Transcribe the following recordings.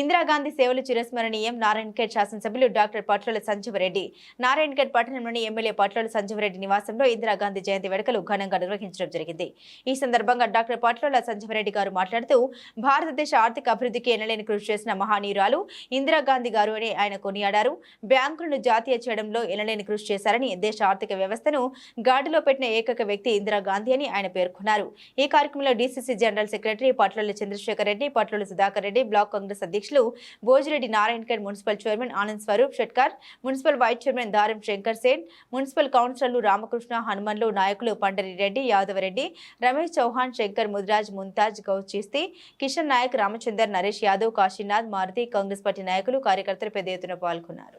ఇందిరాగాంధీ సేవలు చిరస్మరణీయం. నారాయణఖేడ్ శాసనసభ్యులు డాక్టర్ పట్ల సంజీవరెడ్డి. నారాయణఖేడ్ పట్టణంలోని ఎమ్మెల్యే పట్ల సంజీవరెడ్డి నివాసంలో ఇందిరాగాంధీ జయంతి వేడుకలు ఘనంగా నిర్వహించడం జరిగింది. ఈ సందర్భంగా డాక్టర్ పట్లల సంజీవరెడ్డి గారు మాట్లాడుతూ భారతదేశ ఆర్థిక అభివృద్ధికి ఎనలేని కృషి చేసిన మహానీయురాలు ఇందిరాగాంధీ గారు అని ఆయన కొనియాడారు. బ్యాంకులను జాతీయ చేయడంలో ఎనలేని కృషి చేశారని దేశ ఆర్థిక వ్యవస్థను గాడిలో పెట్టిన ఏకైక వ్యక్తి ఇందిరాగాంధీ అని ఆయన పేర్కొన్నారు. ఈ కార్యక్రమంలో డీసీసీ జనరల్ సెక్రటరీ పట్ల చంద్రశేఖర్ రెడ్డి పట్ల సుధాకర్ రెడ్డి బ్లాక్ కాంగ్రెస్ అధ్యక్షులు Bhojireddy Narayankhed municipal chairman Anand Swaroop Shetkar municipal vice chairman Daram Shankar Sen municipal కౌన్సిలర్లు రామకృష్ణ హనుమన్లు నాయకులు పండరిరెడ్డి యాదవరెడ్డి రమేష్ చౌహాన్ శంకర్ ముదిరాజ్ ముంతాజ్ గౌడ్ చిస్తి కిషన్ నాయక్ రామచందర్ నరేష్ యాదవ్ కాశీనాథ్ మారుతి కాంగ్రెస్ పార్టీ నాయకులు కార్యకర్తలు పెద్ద ఎత్తున పాల్గొన్నారు.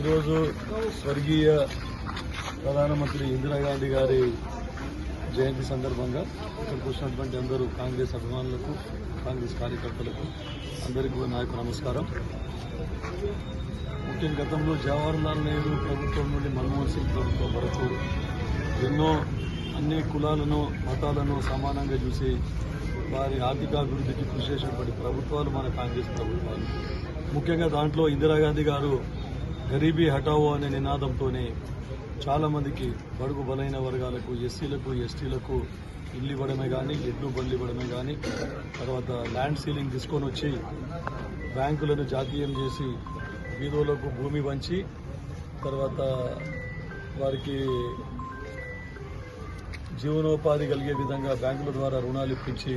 ఈరోజు స్వర్గీయ ప్రధానమంత్రి ఇందిరాగాంధీ గారి జయంతి సందర్భంగా ఇక్కడికి వచ్చినటువంటి అందరూ కాంగ్రెస్ అభిమానులకు కాంగ్రెస్ కార్యకర్తలకు అందరికీ కూడా నా యొక్క నమస్కారం. ముఖ్యంగా గతంలో జవహర్లాల్ నెహ్రూ ప్రభుత్వం నుండి మన్మోహన్ సింగ్ ప్రభుత్వం వరకు ఎన్నో అన్ని కులాలను మతాలను సమానంగా చూసి వారి ఆర్థికాభివృద్ధికి కృషి చేసినటువంటి ప్రభుత్వాలు మన కాంగ్రెస్ ప్రభుత్వాలు. ముఖ్యంగా దాంట్లో ఇందిరాగాంధీ గారు గరీబీ హటావో అనే నినాదంతోనే చాలా మందికి బడుగు బలైన వర్గాలకు ఎస్సీలకు ఎస్టీలకు ఇల్లు ఇవ్వడమే కానీ ఎడ్లు బండ్లు ఇవ్వడమే కానీ తర్వాత ల్యాండ్ సీలింగ్ తీసుకొని వచ్చి బ్యాంకులను జాతీయం చేసి వీధులకు భూమి వంచి తర్వాత వారికి జీవనోపాధి కలిగే విధంగా బ్యాంకుల ద్వారా రుణాలు ఇప్పించి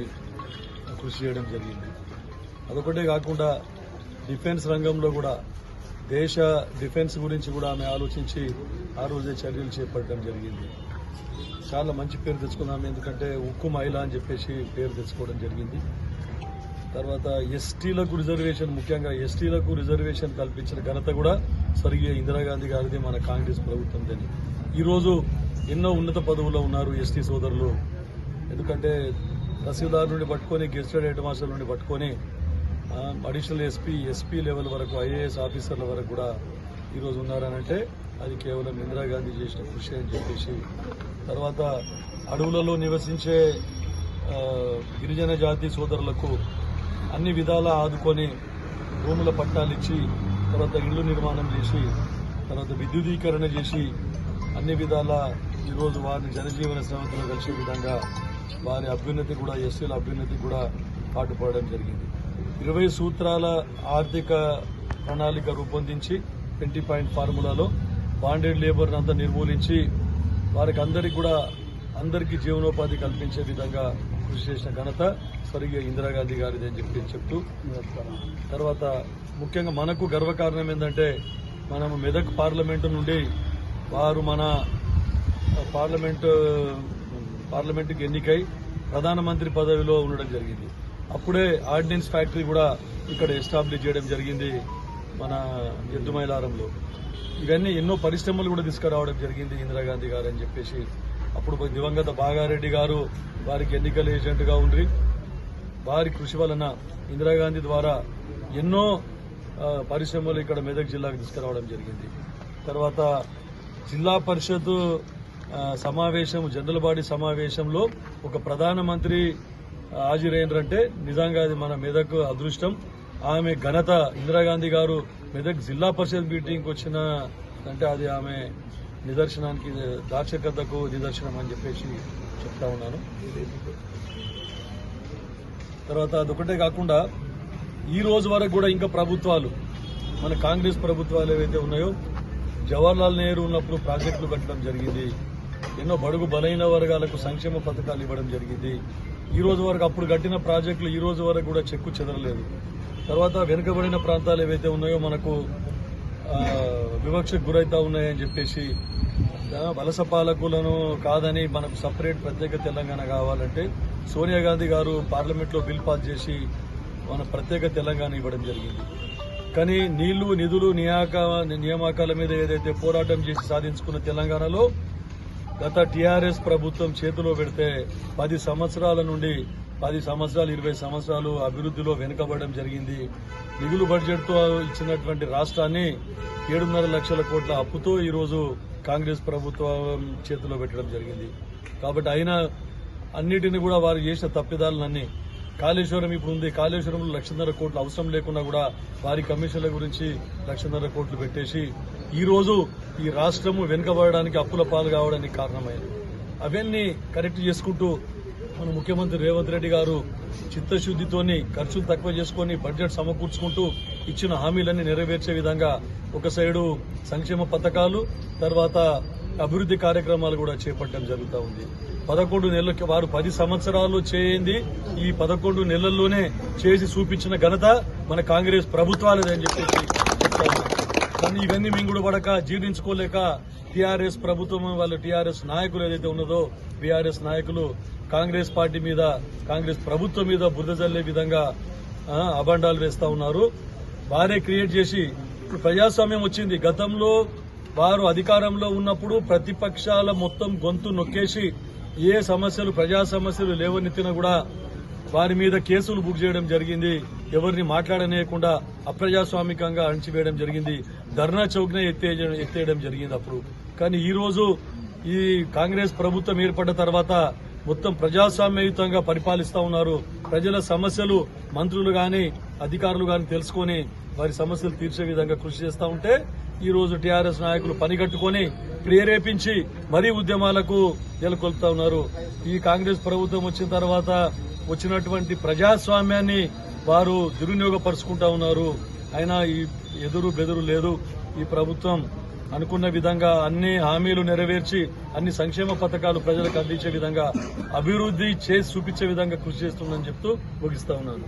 కృషి చేయడం జరిగింది. అదొకటే కాకుండా డిఫెన్స్ రంగంలో కూడా దేశ డిఫెన్స్ గురించి కూడా ఆమె ఆలోచించి ఆ రోజే చర్యలు చేపట్టడం జరిగింది. చాలా మంచి పేరు తెచ్చుకున్నాము ఎందుకంటే ఉక్కు మహిళ అని చెప్పేసి పేరు తెచ్చుకోవడం జరిగింది. తర్వాత ఎస్టీలకు రిజర్వేషన్ ముఖ్యంగా ఎస్టీలకు రిజర్వేషన్ కల్పించిన ఘనత కూడా స్వర్గీయ ఇందిరాగాంధీ గారిది మన కాంగ్రెస్ ప్రభుత్వందని ఈరోజు ఎన్నో ఉన్నత పదవుల్లో ఉన్నారు ఎస్టీ సోదరులు. ఎందుకంటే తహసీల్దార్ నుండి పట్టుకొని గెస్టెడ్ హెడ్ మాస్టర్ నుండి పట్టుకొని అడిషనల్ ఎస్పీ ఎస్పీ లెవెల్ వరకు ఐఏఎస్ ఆఫీసర్ల వరకు కూడా ఈరోజు ఉన్నారనంటే అది కేవలం ఇందిరాగాంధీ చేసిన కృషి అని చెప్పేసి. తర్వాత అడవులలో నివసించే uh, గిరిజన జాతి సోదరులకు అన్ని విధాలా ఆదుకొని భూముల పట్టాలు ఇచ్చి తర్వాత ఇళ్ళు నిర్మాణం చేసి తర్వాత విద్యుదీకరణ చేసి అన్ని విధాల ఈరోజు వారిని జనజీవన శ్రమతో కలిసే విధంగా వారి అభ్యున్నతి కూడా ఎస్సీల అభ్యున్నతి కూడా పాటుపడడం జరిగింది. ఇరవై సూత్రాల ఆర్థిక ప్రణాళిక రూపొందించి ట్వంటీ పాయింట్ ఫార్ములాలో బాండెడ్ లేబర్ అంతా నిర్మూలించి వారికి అందరికి కూడా అందరికీ జీవనోపాధి కల్పించే విధంగా కృషి చేసిన ఘనత స్వర్గీయ ఇందిరాగాంధీ గారిది అని చెప్పి చెప్తూ తర్వాత ముఖ్యంగా మనకు గర్వకారణం ఏంటంటే మనం మెదక్ పార్లమెంటు నుండి వారు మన పార్లమెంటు పార్లమెంటుకి ఎన్నికై ప్రధానమంత్రి పదవిలో ఉండడం జరిగింది. అప్పుడే ఆర్డినెన్స్ ఫ్యాక్టరీ కూడా ఇక్కడ ఎస్టాబ్లిష్ చేయడం జరిగింది మన ఎద్దుమైలారంలో. ఇవన్నీ ఎన్నో పరిశ్రమలు కూడా తీసుకురావడం జరిగింది ఇందిరాగాంధీ గారు అని చెప్పేసి. అప్పుడు దివంగత బాగారెడ్డి గారు వారికి ఎన్నికల ఏజెంట్గా ఉండి వారి కృషి వలన ఇందిరాగాంధీ ద్వారా ఎన్నో పరిశ్రమలు ఇక్కడ మెదక్ జిల్లాకు తీసుకురావడం జరిగింది. తర్వాత జిల్లా పరిషత్ సమావేశం జనరల్ బాడీ సమావేశంలో ఒక ప్రధానమంత్రి ఆ, హాజరైనరంటే నిజంగా అది మన మెదక్ అదృష్టం. ఆమె ఘనత ఇందిరాగాంధీ గారు మెదక్ జిల్లా పరిషత్ మీటింగ్కి వచ్చిన అంటే అది ఆమె నిదర్శనానికి దార్శకతకు నిదర్శనం అని చెప్పేసి చెప్తా ఉన్నాను. తర్వాత అదొకటే కాకుండా ఈ రోజు వరకు కూడా ఇంకా ప్రభుత్వాలు మన కాంగ్రెస్ ప్రభుత్వాలు ఏవైతే ఉన్నాయో జవహర్లాల్ నెహ్రూ ఉన్నప్పుడు ప్రాజెక్టులు కట్టడం జరిగింది. ఎన్నో బడుగు బలైన వర్గాలకు సంక్షేమ పథకాలు ఇవ్వడం జరిగింది. ఈ రోజు వరకు అప్పుడు కట్టిన ప్రాజెక్టులు ఈ రోజు వరకు కూడా చెక్కు చెదరలేదు. తర్వాత వెనుకబడిన ప్రాంతాలు ఏవైతే ఉన్నాయో మనకు వివక్షకు గురవుతా ఉన్నాయని చెప్పేసి వలస పాలకులను కాదని మనకు సపరేట్ ప్రత్యేక తెలంగాణ కావాలంటే సోనియా గాంధీ గారు పార్లమెంట్లో బిల్ పాస్ చేసి మన ప్రత్యేక తెలంగాణ ఇవ్వడం జరిగింది. కానీ నీళ్ళు నిధులు నియాక నియామకాల మీద ఏదైతే పోరాటం చేసి సాధించుకున్న తెలంగాణలో గత టీఆర్ఎస్ ప్రభుత్వం చేతిలో పెడితే పది సంవత్సరాల నుండి పది సంవత్సరాలు ఇరవై సంవత్సరాలు అభివృద్ధిలో వెనుకబడడం జరిగింది. మిగులు బడ్జెట్తో ఇచ్చినటువంటి రాష్ట్రాన్ని ఏడున్నర లక్షల కోట్ల అప్పుతో ఈరోజు కాంగ్రెస్ ప్రభుత్వం చేతిలో పెట్టడం జరిగింది. కాబట్టి అయినా అన్నిటిని కూడా వారు చేసిన తప్పిదాలన్నీ కాళేశ్వరం ఇప్పుడు ఉంది. కాళేశ్వరంలో లక్షన్నర కోట్లు అవసరం లేకుండా కూడా వారి కమిషన్ల గురించి లక్షన్నర కోట్లు పెట్టేసి ఈ రోజు ఈ రాష్ట్రము వెనుకబడడానికి అప్పుల పాలు కావడానికి కారణమైంది. అవన్నీ కరెక్ట్ చేసుకుంటూ మన ముఖ్యమంత్రి రేవంత్ రెడ్డి గారు చిత్తశుద్దితోని ఖర్చులు తక్కువ చేసుకొని బడ్జెట్ సమకూర్చుకుంటూ ఇచ్చిన హామీలన్నీ నెరవేర్చే విధంగా ఒక సైడు సంక్షేమ పథకాలు తర్వాత అభివృద్ధి కార్యక్రమాలు కూడా చేపట్టడం జరుగుతూ ఉంది. పదకొండు నెలలకి వారు పది సంవత్సరాలు చేయింది ఈ పదకొండు నెలల్లోనే చేసి చూపించిన ఘనత మన కాంగ్రెస్ ప్రభుత్వాలదని చెప్పేసి కానీ ఇవన్నీ మేము కూడా పడక జీర్ణించుకోలేక టీఆర్ఎస్ ప్రభుత్వం వాళ్ళ టీఆర్ఎస్ నాయకులు ఏదైతే ఉన్నదో బీఆర్ఎస్ నాయకులు కాంగ్రెస్ పార్టీ మీద కాంగ్రెస్ ప్రభుత్వం మీద బురద జల్లే విధంగా అభండాలు వేస్తా ఉన్నారు. వారే క్రియేట్ చేసి ఇప్పుడు ప్రజాస్వామ్యం వచ్చింది. గతంలో వారు అధికారంలో ఉన్నప్పుడు ప్రతిపక్షాల మొత్తం గొంతు నొక్కేసి ఏ సమస్యలు ప్రజా సమస్యలు లేవనెత్తినా కూడా వారి మీద కేసులు బుక్ చేయడం జరిగింది. ఎవరిని మాట్లాడనేయకుండా అప్రజాస్వామికంగా అణిచివేయడం జరిగింది. ధర్నా చౌక్నే ఎత్తే ఎత్తేయడం జరిగింది అప్పుడు. కానీ ఈరోజు ఈ కాంగ్రెస్ ప్రభుత్వం ఏర్పడ్డ తర్వాత మొత్తం ప్రజాస్వామ్యయుతంగా పరిపాలిస్తా ఉన్నారు. ప్రజల సమస్యలు మంత్రులు గాని అధికారులు గాని తెలుసుకొని వారి సమస్యలు తీర్చే విధంగా కృషి చేస్తూ ఉంటే ఈ రోజు టీఆర్ఎస్ నాయకులు పనిగట్టుకొని ప్రేరేపించి మరీ ఉద్యమాలకు నెలకొల్పుతా ఉన్నారు. ఈ కాంగ్రెస్ ప్రభుత్వం వచ్చిన తర్వాత వచ్చినటువంటి ప్రజాస్వామ్యాన్ని వారు దుర్వినియోగపరుచుకుంటా ఉన్నారు. అయినా ఈ ఎదురు బెదురు లేదు. ఈ ప్రభుత్వం అనుకున్న విధంగా అన్ని హామీలు నెరవేర్చి అన్ని సంక్షేమ పథకాలు ప్రజలకు అందించే విధంగా అభివృద్ధి చేసి చూపించే విధంగా కృషి చేస్తుందని చెప్తూ ముగిస్తా ఉన్నాను.